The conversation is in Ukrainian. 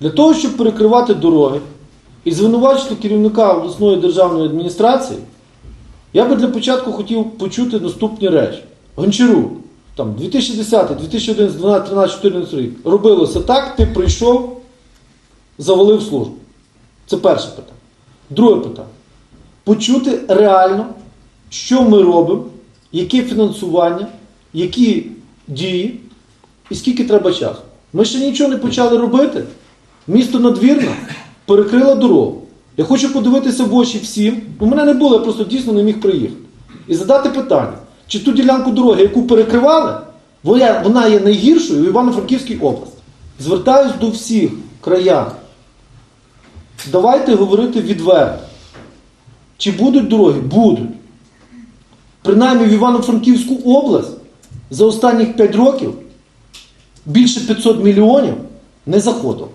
Для того, щоб перекривати дороги і звинувачити керівника обласної державної адміністрації, я би для початку хотів почути наступні речі. Гончарук, там 2010, 2011, 12, 13, 14 рік робилося так, ти прийшов, завалив службу. Це перше питання. Друге питання. Почути реально, що ми робимо, яке фінансування, які дії і скільки треба часу. Ми ще нічого не почали робити. Місто надвірна перекрило дорогу. Я хочу подивитися в очі всім. У мене не було, я просто дійсно не міг приїхати. І задати питання, чи ту ділянку дороги, яку перекривали, вона є найгіршою в Івано-Франківській області. Звертаюсь до всіх краян. Давайте говорити відверто. Чи будуть дороги? Будуть. Принаймні в Івано-Франківську область за останніх 5 років більше 500 мільйонів не заходило.